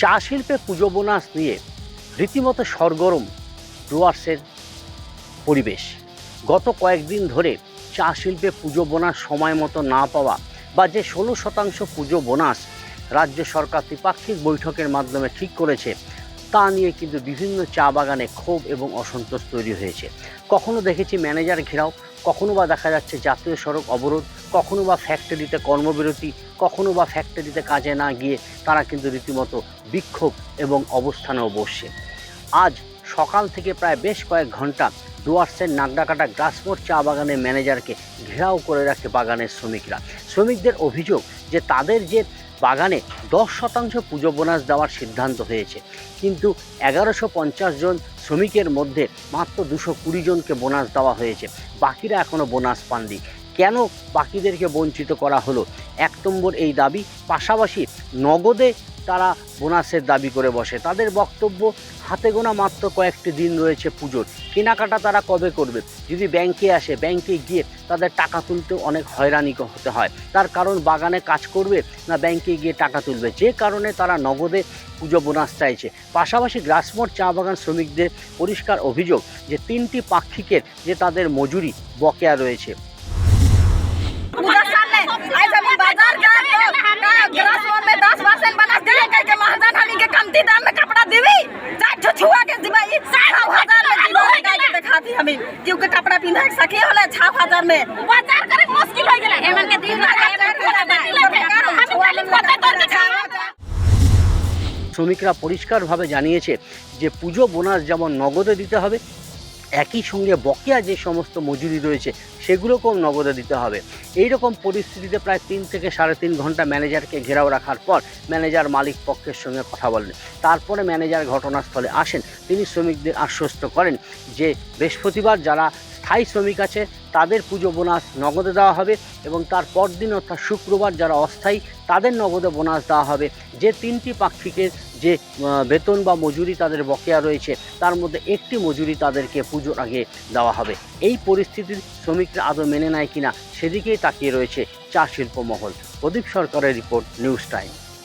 চা শিল্পে পুজো বোনাস নিয়ে রীতিমতো সরগরম ডুয়ার্সের পরিবেশ। গত কয়েকদিন ধরে চা শিল্পে পুজো বোনাস সময় মতো না পাওয়া বা যে ষোলো শতাংশ পুজো বোনাস রাজ্য সরকার ত্রিপাক্ষিক বৈঠকের মাধ্যমে ঠিক করেছে, তা নিয়ে কিন্তু বিভিন্ন চা বাগানে ক্ষোভ এবং অসন্তোষ তৈরি হয়েছে। কখনো দেখেছি ম্যানেজার ঘেরাও, কখনো বা দেখা যাচ্ছে জাতীয় সড়ক অবরোধ কখনো বা ফ্যাক্টরিতে কর্মবিরতি, কখনো বা ফ্যাক্টরিতে কাজে না গিয়ে তারা কিন্তু রীতিমতো বিক্ষোভ এবং অবস্থানেও বসছে আজ সকাল থেকে প্রায় বেশ কয়েক ঘণ্টা ডুয়ার্সের নাগডাকাটা গ্রাসমোর চা বাগানের ম্যানেজারকে ঘেরাও করে রাখে বাগানের শ্রমিকরা। শ্রমিকদের অভিযোগ যে তাদের যে বাগানে দশ শতাংশ পুজো বোনাস দেওয়ার সিদ্ধান্ত হয়েছে, কিন্তু এগারোশো পঞ্চাশ জন শ্রমিকের মধ্যে মাত্র দুশো কুড়ি জনকে বোনাস দেওয়া হয়েছে। বাকিরা এখনও বোনাস পাননি। কেন বাকিদেরকে বঞ্চিত করা হলো? এক নম্বর এই দাবি, পাশাপাশি নগদে তারা বোনাসের দাবি করে বসে। তাদের বক্তব্য, হাতে গোনা মাত্র কয়েকটি দিন রয়েছে পুজোর। কেনাকাটা তারা কবে করবে? যদি ব্যাংকে আসে, ব্যাংকে গিয়ে তাদের টাকা তুলতে অনেক হয়রানি হতে হয়। তার কারণ বাগানে কাজ করবে না ব্যাংকে গিয়ে টাকা তুলবে? যে কারণে তারা নগদে পুজো বোনাস চাইছে। পাশাপাশি গ্রাসমোর চা বাগান শ্রমিকদের পরিষ্কার অভিযোগ যে, তিনটি পাক্ষিকের যে তাদের মজুরি, বকেয়া রয়েছে। हमी क्योंकि कपड़ा पिंधा के सके होला छह हजार में बाजार करे मुश्किल हो गेला हेमन के दिन শ্রমিকরা পরিষ্কারভাবে জানিয়েছে যে পুজো বোনাস যেমন নগদে দিতে হবে একই সঙ্গে বকেয়া যে সমস্ত মজুরি রয়েছে, সেগুলোকেও নগদে দিতে হবে। এই রকম পরিস্থিতিতে প্রায় তিন থেকে সাড়ে তিন ঘণ্টা ম্যানেজারকে ঘেরাও রাখার পর ম্যানেজার মালিক পক্ষের সঙ্গে কথা বলেন। তারপরে ম্যানেজার ঘটনাস্থলে আসেন। তিনি শ্রমিকদের আশ্বস্ত করেন যে বৃহস্পতিবার যারা স্থায়ী শ্রমিক আছে, তাদের পুজো বোনাস নগদে দেওয়া হবে এবং তার পরদিন অর্থাৎ শুক্রবার যারা অস্থায়ী, তাদের নগদে বোনাস দেওয়া হবে। যে তিনটি পাক্ষিকের যে বেতন বা মজুরি তাদের বকেয়া রয়েছে, তার মধ্যে একটি মজুরি তাদেরকে পুজোর আগে দেওয়া হবে। এই পরিস্থিতির শ্রমিকরা আদৌ মেনে নেয় কিনা, সেদিকেই তাকিয়ে রয়েছে চা শিল্প মহল। প্রদীপ সরকারের রিপোর্ট, নিউজ টাইম।